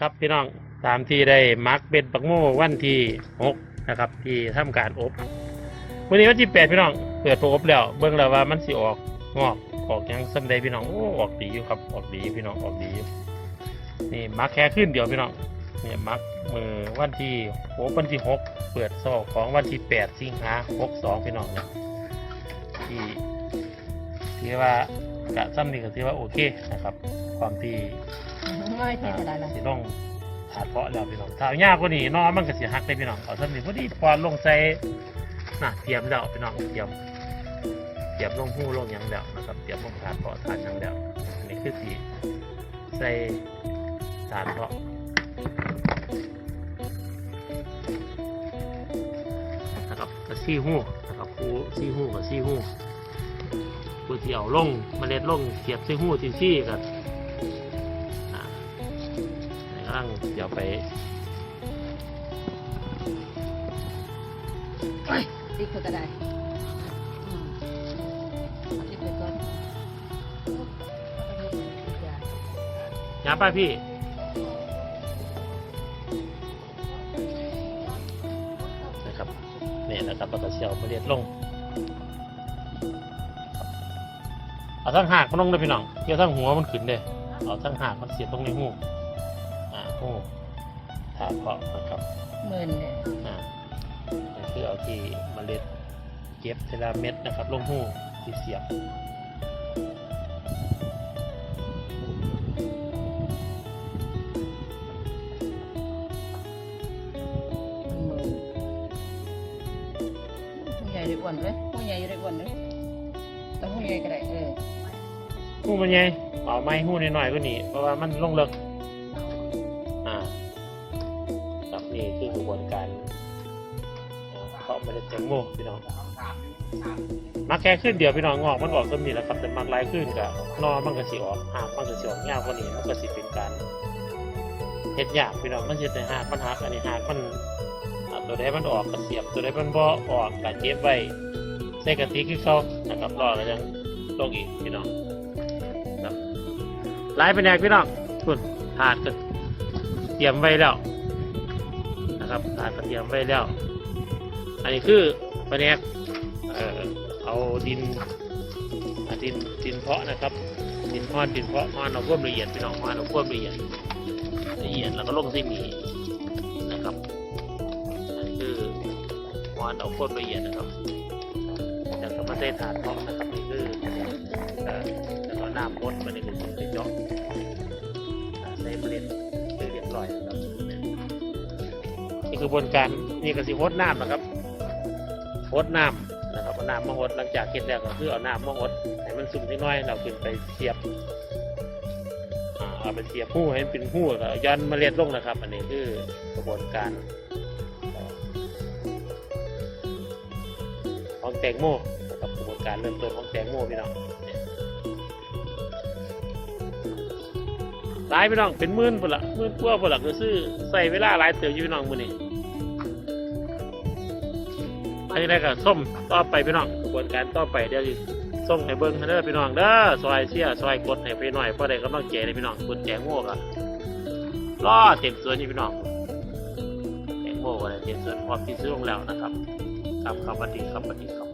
ครับพี่น้องตามที่ได้มาร์กเบ็ดปักโม่วันที่หกนะครับที่ทำการอบวันนี้วันที่แปดพี่น้องเปิดพออบแล้ว เบิ่งแล้วว่ามันสิออกงอกออกยังสำใดพี่น้องโอ้ออกดีอยู่ครับออกดีพี่น้องออกดีอยู่นี่มาร์กแค่ขึ้นเดียวพี่น้องเนี่ยมาร์กมือวันที่โอ้วันที่หกเปิดซอกของวันที่แปดสิงหาหกสองพี่น้องเนี่ยที่ที่ว่ากะซ้ำนี่ก็ถือว่าโอเคนะครับ ความที่ ง่ายที่ได้ละสิลงถาดเพาะแล้วพี่น้องถ้ายากกว่านี้นอมันก็สิหักได้พี่น้องเอาสักนิดพอดีปอนลงใส่น่ะเตรียมแล้วพี่น้องเตรียมเตรียมลงหู้ลงยังแล้วนะครับเตรียมลงถาดเพาะถาดยังแล้วอันนี้คือสีใส่ถาดเพาะนะครับก็ซี่หู้นะครับคูซี่หู้กับซี่หู้ผู้ที่เอาลงเมล็ดลงเสียบซี่หู้ที่ซี่กับ ในร่างเดี๋ยวไปติ๊กก็ได้อืมเอาติ๊กไปก่อนย้ำป้าพี่นะครับเนี่ยนะครับแล้วก็เชียวมาเรียดลงเอาทั้งหากมันลงเลยพี่น้องเกี่ยวทั้งหัวมันขึ้นเลยเอาทั้งหากมันเสียบตรงในหู อ่าหูถาดเพาะนะครับหมื่นเนี่ยอ่านี่คือเอาที่เมล็ดเก็บเทลาเม็ดนะครับ ลงหูที่เสียบหมื่นผู้ใหญ่ได้อ้วนเลยผู้ใหญ่ได้อ้วนเลยแต่ผู้ใหญ่ก็ได้เออหูมันไงเอาไม้หูหน่อยๆก็นี่เพราะว่ามันลงเลิกอ่า ครับนี่คือกระบวนการเพาะเมล็ดแตงโมพี่น้องมักแค่ขึ้นเดียวพี่น้องงอกมันออกต้นนี้แล้วครับแต่มักหลายขึ้นกับนอมันก็สิออกหากมันก็สิออกยาวกว่านี้มันก็สิเป็นการเฮ็ดยากพี่น้องมันสิแต่หากมันหักอันนี้หากมันตัวใดมันออกก็เสียบตัวใดมันบ่ออกก็เก็บไว้ใส่กระติกคือเขานะครับรอแล้วยังลงอีกพี่น้องครับหลายแนกพี่น้องคุณถาดก็ เตรียมไว้แล้วนะครับถาดก็เตรียมไว้แล้ว อันนี้คือแผนกเอ่อเอาดินอ่าดินดินเพาะนะครับ ดินพอนดินเพาะพอนเอาควบละเอียดพี่น้องพอนเอาควบละเอียดละเอียดแล้วก็ลงเส้นหมีนะครับอันนี้คือพอนเอาควบละเอียดนะครับจากก็มาใส่ถาดเพาะนะครับคือเอ่อแล้วก็น้ำพดมันนี่คือส่งไปเจาะใส่เมล็ด คือเรียบร้อยนะครับนี่คือกระบวนการนี่ก็สิพดน้ำนะครับหดน้ำนะครับเอาน้ำมาหดหลังจากเก็บแล้วก็คือเอาน้ำมาหดให้มันสุ่มนิดน้อยเราขึ้นไปเสียบเอาไปเสียบหู้ให้มันเป็นหู้แล้วย้อนเมาเล็ดลงนะครับ อันนี้คือกระบวนการของแตงโมนะครับกระบวนการเริ่มต้นของแตงโมพี่น้อง หลายพี่น้องเป็นหมื่นพุ่นละหมื่นกว่าพุ่นละก็ซื้อใส่เวลาหลายเติบอยู่พี่น้องมื้อนี้อันนี้ได้กับส้มต่อไปพี่น้องกระบวนการต่อไปเดี๋ยวสิส่งให้เบิ้งเด้อพี่น้องเด้อซอยเชียซอยกดให้พี่หน่อยเพราะได้กำลังใจเลยพี่น้องกดแจงโม่กันรอเต็มสวนนี่พี่น้องแจงโม่กันเต็มสวนพร้อมที่ซื้อลงแล้วนะครับครับครับสวัสดีครับสวัสดีครับ